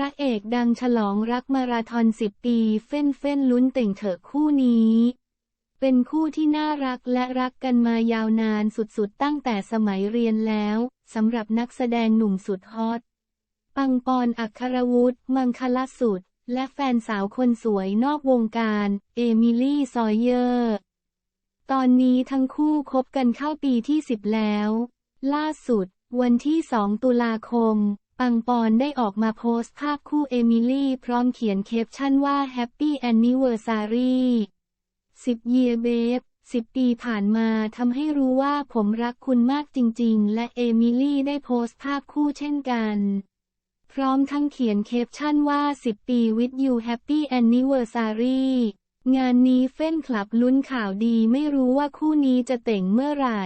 ระเอกดังฉลองรักมาราธอนสิบปี เฟ้นเฟ้นลุ้นเต่งเถอะคู่นี้ เป็นคู่ที่น่ารักและรักกันมายาวนานสุดๆ ตั้งแต่สมัยเรียนแล้วสำหรับนักแสดงหนุ่มสุดฮอต ปังปอนอัครวุฒิมังคลสุด และแฟนสาวคนสวยนอกวงการ เอมิลี่ซอยเยอร์ ตอนนี้ทั้งคู่คบกันเข้าปีที่10แล้ว ล่าสุด วันที่ 2 ตุลาคม ปังปอนได้ออกมาโพสต์ภาพคู่เอมิลี่พร้อมเขียนแคปชั่นว่า Happy Anniversary 10 Year Babe 10 ปีผ่านมาทำให้รู้ว่าผมรักคุณมากจริงๆ และเอมิลี่ได้โพสต์ภาพคู่เช่นกัน พร้อมทั้งเขียนแคปชั่นว่า 10 ปี with you happy anniversary งานนี้เฟ้นคลับลุ้นข่าวดีไม่รู้ว่าคู่นี้จะเต่งเมื่อไหร่